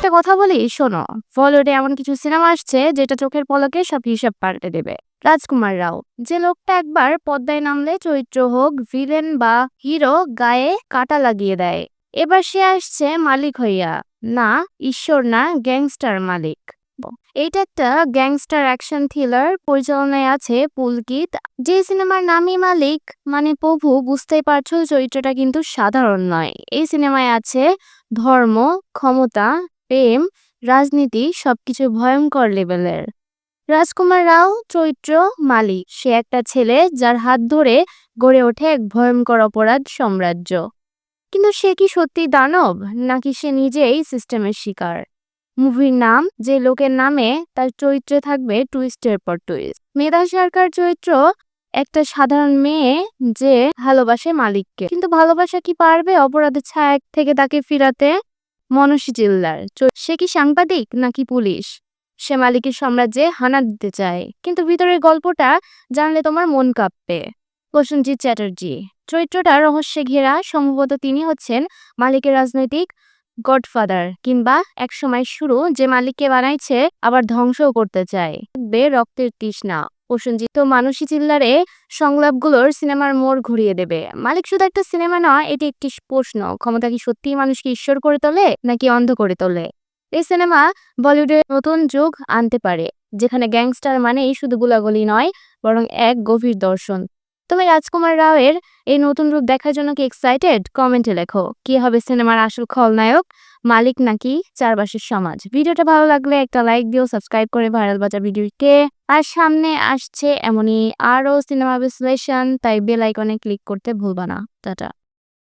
একটা কথা বলি, শোনো। বলিউডে এমন কিছু সিনেমা আসছে, যেটা চোখের পলকে সব হিসাব পাল্টে দেবে। রাজকুমার রাও, যে লোকটা একবার পদ্মায় নামলে চরিত্র হোক, ভিলেন বা হিরো গায়ে কাটা লাগিয়ে দেয়। এবার সে আসছে মালিক হইয়া। না, ঈশ্বর না, গ্যাংস্টার মালিক। এইটা একটা গ্যাংস্টার অ্যাকশন থ্রিলার পরিচালনায় আছে পুলকিত। যে সিনেমার নামই মালিক মানে প্রভু, বুঝতেই পারছ, চরিত্রটা কিন্তু সাধারণ নয়। এই সিনেমায় আছে ধর্ম, ক্ষমতা প্রেম, রাজনীতি সবকিছু ভয়ঙ্কর লেভেলের। রাজকুমার রাও চরিত্র মালিক। সে একটা ছেলে যার হাত ধরে গড়ে ওঠে এক ভয়ঙ্কর অপরাধ সাম্রাজ্য। কিন্তু সে কি সত্যি দানব, নাকি সে নিজেই সিস্টেমের শিকার? মুভির নাম, যে লোকের নামে, তার চরিত্রে থাকবে টুইস্টের পর টুইস্ট। মেধা সরকার চরিত্র, একটা সাধারণ মেয়ে যে ভালোবাসে মালিককে। কিন্তু ভালোবাসা কি পারবে অপরাধের ছায়া থেকে তাকে ফিরাতে? মনসী চিল্লার সে কি সাংবাদিক নাকি পুলিশ? সে মালিকের সাম্রাজ্যে হানা দিতে চায়। কিন্তু ভিতরের গল্পটা জানলে তোমার মন কাঁপবে। প্রসেনজিৎ চ্যাটার্জি। চরিত্রটা রহস্যে ঘেরা, সম্ভবত তিনি হচ্ছেন মালিকের রাজনৈতিক গডফাদার কিংবা একসময় শুরু যে মালিককে বানাইছে, আবার ধ্বংসও করতে চায়। বে রক্তের তৃষ্ণা। প্রসেনজিৎ। তো মানসী চিল্লারে সংলাপগুলোর সিনেমার মোড় ঘুরিয়ে দেবে। মালিক শুধু একটা সিনেমা নয়, এটি একটি প্রশ্ন। ক্ষমতা কি সত্যিই মানুষকে ঈশ্বর করে তোলে, নাকি অন্ধ করে তোলে? এই সিনেমা বলিউডের নতুন যুগ আনতে পারে, যেখানে গ্যাংস্টার মানেই শুধু গুলাগুলি নয়, বরং এক গভীর দর্শন। তুমি রাজকুমার রাওয়ের এই নতুন রূপ দেখার জন্য কি এক্সাইটেড কমেন্টে লেখো। কি হবে সিনেমার আসল খলনায়ক? মালিক নাকি চারপাশের সমাজ? ভিডিওটা ভালো লাগলে একটা লাইক দিও সাবস্ক্রাইব করে ভাইরাল বাজার ভিডিওকে আর সামনে আসছে এমনই আরও সিনেমা বিশ্লেষণ, তাই বেল আইকনে ক্লিক করতে ভুলবা না। টাটা।